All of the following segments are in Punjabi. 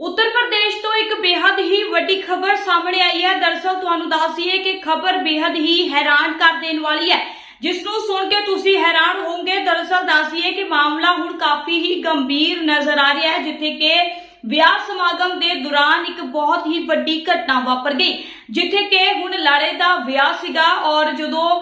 ਉੱਤਰ ਪ੍ਰਦੇਸ਼ ਤੋਂ ਇੱਕ ਬੇहद ਹੀ ਵੱਡੀ ਖਬਰ ਸਾਹਮਣੇ ਆਈ ਹੈ। ਦਰਸਲ ਤੁਹਾਨੂੰ ਦੱਸ ਦਈਏ ਕਿ ਖਬਰ ਬੇहद ਹੀ ਹੈਰਾਨ ਕਰ ਦੇਣ ਵਾਲੀ ਹੈ। ਜਿਸ ਨੂੰ ਸੁਣ ਕੇ ਤੁਸੀਂ ਹੈਰਾਨ ਹੋਵੋਗੇ। ਦਰਸਲ ਦੱਸ ਕਿ ਮਾਮਲਾ ਹੁਣ ਕਾਫੀ ਹੀ ਗੰਭੀਰ ਨਜ਼ਰ ਆ ਰਿਹਾ ਹੈ, ਜਿੱਥੇ ਕਿ ਵਿਆਹ ਸਮਾਗਮ ਦੇ ਦੌਰਾਨ ਇੱਕ ਬਹੁਤ ਹੀ ਵੱਡੀ ਘਟਨਾ ਵਾਪਰ ਗਈ, ਜਿੱਥੇ ਕਿ ਹੁਣ ਲਾੜੇ ਦਾ ਵਿਆਹ ਸੀਗਾ ਔਰ ਜਦੋਂ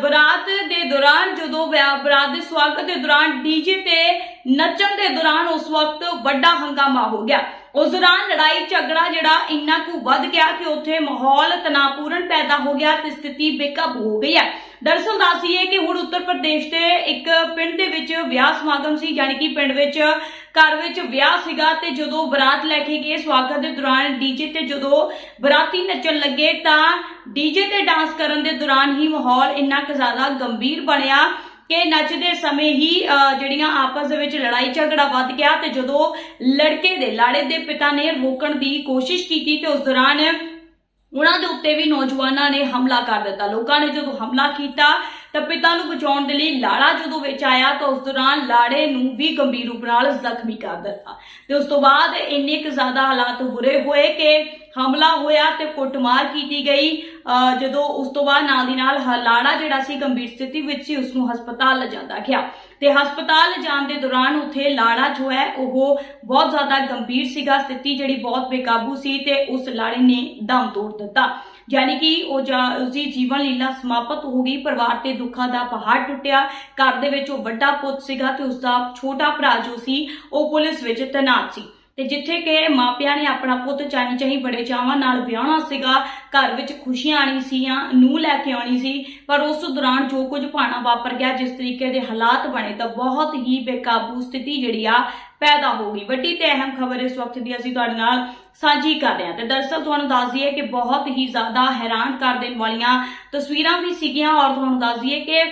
ਬਰਾਤ ਦੇ ਦੌਰਾਨ, ਜਦੋਂ ਵਿਆਹ, ਬਰਾਤ ਦੇ ਸਵਾਗਤ ਦੇ ਦੌਰਾਨ ਡੀਜੇ ਤੇ ਨੱਚਣ ਦੇ ਦੌਰਾਨ ਉਸ ਵਕਤ ਵੱਡਾ ਹੰਗਾਮਾ ਹੋ ਗਿਆ। ਉਸ ਦੌਰਾਨ ਲੜਾਈ ਝਗੜਾ ਜਿਹੜਾ ਇੰਨਾ ਕੁ ਵੱਧ ਗਿਆ ਕਿ ਉੱਥੇ ਮਾਹੌਲ ਤਣਾਅਪੂਰਨ ਪੈਦਾ ਹੋ ਗਿਆ ਤੇ ਸਥਿਤੀ ਬੇਕਾਬੂ ਹੋ ਗਈ ਹੈ। ਦਰਅਸਲ ਦੱਸੀਏ ਕਿ ਹੁਣ ਉੱਤਰ ਪ੍ਰਦੇਸ਼ ਦੇ ਇੱਕ ਪਿੰਡ ਦੇ ਵਿੱਚ ਵਿਆਹ ਸਮਾਗਮ ਸੀ, ਯਾਨੀ ਕਿ ਪਿੰਡ ਵਿੱਚ ਘਰ ਵਿੱਚ ਵਿਆਹ ਸੀਗਾ ਤੇ ਜਦੋਂ ਬਰਾਤ ਲੈ ਕੇ ਗਏ ਸਵਾਗਤ ਦੇ ਦੌਰਾਨ ਡੀਜੇ ਤੇ ਜਦੋਂ ਬਰਾਤੀ ਨੱਚਣ ਲੱਗੇ ਤਾਂ ਡੀਜੇ ਤੇ ਡਾਂਸ ਕਰਨ ਦੇ ਦੌਰਾਨ ਹੀ ਮਾਹੌਲ ਇੰਨਾ ਕੁ ਜ਼ਿਆਦਾ ਗੰਭੀਰ ਬਣਿਆ ਕਿ ਨੱਚਦੇ ਸਮੇਂ ਹੀ ਅਹ, ਜਿਹੜੀਆਂ ਆਪਸ ਦੇ ਵਿੱਚ ਲੜਾਈ ਝਗੜਾ ਵੱਧ ਗਿਆ ਤੇ ਜਦੋਂ ਲੜਕੇ ਦੇ ਲਾੜੇ ਦੇ ਪਿਤਾ ਨੇ ਰੋਕਣ ਦੀ ਕੋਸ਼ਿਸ਼ ਕੀਤੀ ਤੇ ਉਸ ਦੌਰਾਨ ਉਹਨਾਂ ਦੇ ਉੱਤੇ ਵੀ ਨੌਜਵਾਨਾਂ ਨੇ ਹਮਲਾ ਕਰ ਦਿੱਤਾ। ਲੋਕਾਂ ਨੇ ਜਦੋਂ ਹਮਲਾ ਕੀਤਾ ਤਾਂ ਪਿਤਾ ਨੂੰ ਬਚਾਉਣ ਦੇ ਲਈ ਲਾੜਾ ਜਦੋਂ ਵਿੱਚ ਆਇਆ ਤਾਂ ਉਸ ਦੌਰਾਨ ਲਾੜੇ ਨੂੰ ਵੀ ਗੰਭੀਰ ਰੂਪ ਨਾਲ ਜ਼ਖਮੀ ਕਰ ਦਿੱਤਾ। ਤੇ ਉਸ ਤੋਂ ਬਾਅਦ ਇੰਨੇ ਕੁ ਜ਼ਿਆਦਾ ਹਾਲਾਤ ਬੁਰੇ ਹੋਏ ਕਿ ਹਮਲਾ ਹੋਇਆ ਤੇ ਕੁੱਟਮਾਰ ਕੀਤੀ ਗਈ। ਜਦੋਂ ਉਸ ਤੋਂ ਬਾਅਦ ਨਾਲ ਦੀ ਨਾਲ ਲਾੜਾ ਜਿਹੜਾ ਸੀ ਗੰਭੀਰ ਸਥਿਤੀ ਵਿੱਚ ਸੀ ਉਸ ਨੂੰ ਹਸਪਤਾਲ ਲਿਜਾਂਦਾ ਗਿਆ। ਤੇ ਹਸਪਤਾਲ ਲਿਜਾਣ ਦੇ ਦੌਰਾਨ ਉੱਥੇ ਲਾੜਾ ਜੋ ਹੈ, ਉਹ ਬਹੁਤ ਜ਼ਿਆਦਾ ਗੰਭੀਰ ਸੀਗਾ। ਸਥਿਤੀ ਜਿਹੜੀ ਬਹੁਤ ਬੇਕਾਬੂ ਸੀ ਤੇ ਉਸ ਲਾੜੇ ਨੇ ਦਮ ਤੋੜ ਦਿੱਤਾ। ਯਾਨੀ ਕਿ ਉਹ ਜਾ- ਉਸਦੀ ਜੀਵਨ ਲੀਲਾ ਸਮਾਪਤ ਹੋ ਗਈ, ਪਰਿਵਾਰ ਤੇ ਦੁੱਖਾਂ ਦਾ ਪਹਾੜ ਟੁੱਟਿਆ, ਘਰ ਦੇ ਵਿੱਚ ਉਹ ਵੱਡਾ ਪੁੱਤ ਸੀਗਾ ਤੇ ਉਸਦਾ ਛੋਟਾ ਭਰਾ ਜੋ ਸੀ, ਉਹ ਪੁਲਿਸ ਵਿੱਚ ਤੈਨਾਤ ਸੀ। ਤੇ ਜਿੱਥੇ ਕਿ ਮਾਪਿਆਂ ਨੇ ਆਪਣਾ ਪੁੱਤ ਚਾਹੀ ਚਾਹੀ ਬੜੇ ਚਾਵਾਂ ਨਾਲ ਵਿਆਹਣਾ ਸੀਗਾ, ਘਰ ਵਿੱਚ ਖੁਸ਼ੀਆਂ ਆਣੀ ਸੀਆਂ ਨੂੰ ਲੈ ਕੇ ਆਉਣੀ ਸੀ, ਪਰ ਉਸ ਦੌਰਾਨ ਜੋ ਕੁਝ ਭਾਣਾ ਵਾਪਰ ਗਿਆ, ਜਿਸ ਤਰੀਕੇ ਦੇ ਹਾਲਾਤ ਬਣੇ, ਤਾਂ ਬਹੁਤ ਹੀ ਬੇਕਾਬੂ ਸਥਿਤੀ ਜਿਹੜੀ ਆ ਪੈਦਾ ਹੋ ਗਈ। ਵੱਡੀ ਤੇ ਅਹਿਮ ਖਬਰ ਇਸ ਵਕਤ ਦੀ ਅਸੀਂ ਤੁਹਾਡੇ ਨਾਲ ਸਾਂਝੀ ਕਰ ਰਹੇ ਹਾਂ। ਤੇ ਦਰਅਸਲ ਤੁਹਾਨੂੰ ਦੱਸ ਦਈਏ ਕਿ ਬਹੁਤ ਹੀ ਜ਼ਿਆਦਾ ਹੈਰਾਨ ਕਰ ਦੇਣ ਵਾਲੀਆਂ ਤਸਵੀਰਾਂ ਵੀ ਸੀਗੀਆਂ ਔਰ ਤੁਹਾਨੂੰ ਦੱਸ ਦਈਏ ਕਿ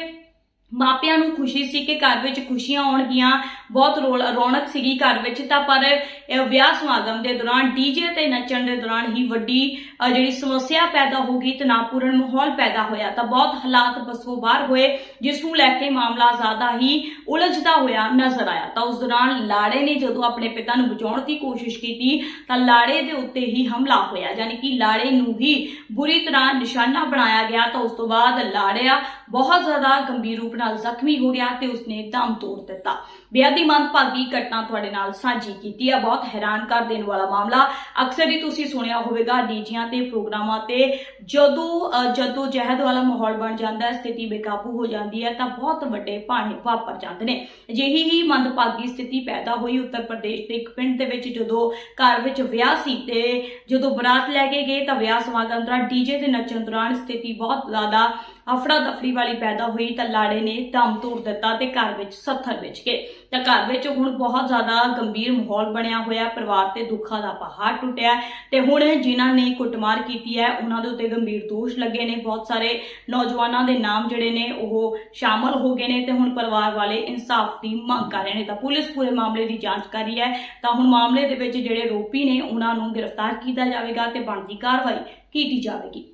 ਮਾਪਿਆਂ ਨੂੰ ਖੁਸ਼ੀ ਸੀ ਕਿ ਘਰ ਵਿੱਚ ਖੁਸ਼ੀਆਂ ਆਉਣਗੀਆਂ, ਬਹੁਤ ਰੌਲ- ਰੌਣਕ ਸੀਗੀ ਘਰ ਵਿੱਚ ਤਾਂ ਪਰ, ਇਹ ਵਿਆਹ ਸਮਾਗਮ ਦੇ ਦੌਰਾਨ ਡੀਜੇ ਤੇ ਨੱਚਣ ਦੇ ਦੌਰਾਨ ਹੀ ਵੱਡੀ ਜਿਹੜੀ ਸਮੱਸਿਆ ਪੈਦਾ ਹੋ ਗਈ ਤਣਾਅਪੂਰਨ ਮਾਹੌਲ ਪੈਦਾ ਹੋਇਆ। ਤਾਂ ਬਹੁਤ ਹਾਲਾਤ ਬਸੋਂ ਬਾਹਰ ਹੋਏ, ਜਿਸ ਨੂੰ ਲੈ ਕੇ ਮਾਮਲਾ ਜ਼ਿਆਦਾ ਹੀ ਉਲਝਦਾ ਹੋਇਆ ਨਜ਼ਰ ਆਇਆ। ਤਾਂ ਉਸ ਦੌਰਾਨ ਲਾੜੇ ਨੇ ਜਦੋਂ ਆਪਣੇ ਪਿਤਾ ਨੂੰ ਬਚਾਉਣ ਦੀ ਕੋਸ਼ਿਸ਼ ਕੀਤੀ, ਤਾਂ ਲਾੜੇ ਦੇ ਉੱਤੇ ਹੀ ਹਮਲਾ ਹੋਇਆ। ਯਾਨੀ ਕਿ ਲਾੜੇ ਨੂੰ ਹੀ ਬੁਰੀ ਤਰ੍ਹਾਂ ਨਿਸ਼ਾਨਾ ਬਣਾਇਆ ਗਿਆ। ਤਾਂ ਉਸ ਤੋਂ ਬਾਅਦ ਲਾੜਿਆ ਬਹੁਤ ਜ਼ਿਆਦਾ ਗੰਭੀਰ ਰੂਪ ਨਾਲ ਜ਼ਖਮੀ ਹੋ ਗਿਆ ਤੇ ਉਸਨੇ ਦਮ ਤੋੜ ਦਿੱਤਾ। ਬੇਅਦ ਹੀ ਮੰਦਭਾਗੀ ਘਟਨਾ ਤੁਹਾਡੇ ਨਾਲ ਸਾਂਝੀ ਕੀਤੀ ਹੈ। ਬਹੁਤ ਹੈਰਾਨ ਕਰ ਦੇਣ ਵਾਲਾ ਮਾਮਲਾ। ਅਕਸਰ ਹੀ ਤੁਸੀਂ ਸੁਣਿਆ ਹੋਵੇਗਾ ਡੀਜੀਆਂ ਤੇ ਪ੍ਰੋਗਰਾਮਾਂ ਤੇ। ਜਦੋਂ ਜਦੋਂ ਜਹਿਦ ਵਾਲਾ ਮਾਹੌਲ ਬਣ ਜਾਂਦਾ ਹੈ ਸਥਿਤੀ ਬੇਕਾਬੂ ਹੋ ਜਾਂਦੀ ਹੈ ਤਾਂ ਬਹੁਤ ਵੱਡੇ ਭਾਣੇ ਵਾਪਰ ਜਾਂਦੇ ਨੇ। ਅਜਿਹੀ ਹੀ ਮੰਦਭਾਗੀ ਸਥਿਤੀ ਪੈਦਾ ਹੋਈ ਉੱਤਰ ਪ੍ਰਦੇਸ਼ ਦੇ ਇੱਕ ਪਿੰਡ ਦੇ ਵਿੱਚ ਜਦੋਂ ਘਰ ਵਿੱਚ ਵਿਆਹ ਸੀ ਤੇ ਜਦੋਂ ਬਰਾਤ ਲੈ ਕੇ ਗਏ ਤਾਂ ਵਿਆਹ ਸਮਾਗਮ ਦੌਰਾਨ ਡੀਜੇ ਤੇ ਨੱਚਣ ਦੌਰਾਨ ਸਥਿਤੀ ਬਹੁਤ ਜ਼ਿਆਦਾ ਅਫੜਾ ਦਫੜੀ ਵਾਲੀ ਪੈਦਾ ਹੋਈ ਤਾਂ ਲਾੜੇ ਨੇ ਦਮ ਤੋੜ ਦਿੱਤਾ ਤੇ ਘਰ ਵਿੱਚ ਸੱਥਰ ਵਿੱਚ ਗਏ। ਤਾਂ ਘਰ ਵਿੱਚ ਹੁਣ ਬਹੁਤ ਜ਼ਿਆਦਾ ਗੰਭੀਰ ਮਾਹੌਲ ਬਣਿਆ ਹੋਇਆ, ਪਰਿਵਾਰ ਤੇ ਦੁੱਖਾਂ ਦਾ ਪਹਾੜ ਟੁੱਟਿਆ ਤੇ ਹੁਣ ਜਿਨ੍ਹਾਂ ਨੇ ਕੁੱਟਮਾਰ ਕੀਤੀ ਹੈ, ਉਹਨਾਂ ਦੇ ਉੱਤੇ ਗੰਭੀਰ ਦੋਸ਼ ਲੱਗੇ ਨੇ। ਬਹੁਤ ਸਾਰੇ ਨੌਜਵਾਨਾਂ ਦੇ ਨਾਮ ਜਿਹੜੇ ਨੇ ਉਹ ਸ਼ਾਮਲ ਹੋ ਗਏ ਨੇ ਤੇ ਹੁਣ ਪਰਿਵਾਰ ਵਾਲੇ ਇਨਸਾਫ ਦੀ ਮੰਗ ਕਰ ਰਹੇ ਨੇ। ਤਾਂ ਪੁਲਿਸ ਪੂਰੇ ਮਾਮਲੇ ਦੀ ਜਾਂਚ ਕਰ ਰਹੀ ਹੈ। ਤਾਂ ਹੁਣ ਮਾਮਲੇ ਦੇ ਵਿੱਚ ਜਿਹੜੇ ਰੋਪੀ ਨੇ, ਉਹਨਾਂ ਨੂੰ ਗ੍ਰਿਫਤਾਰ ਕੀਤਾ ਜਾਵੇਗਾ ਤੇ ਬਣਦੀ ਕਾਰਵਾਈ ਕੀਤੀ ਜਾਵੇਗੀ।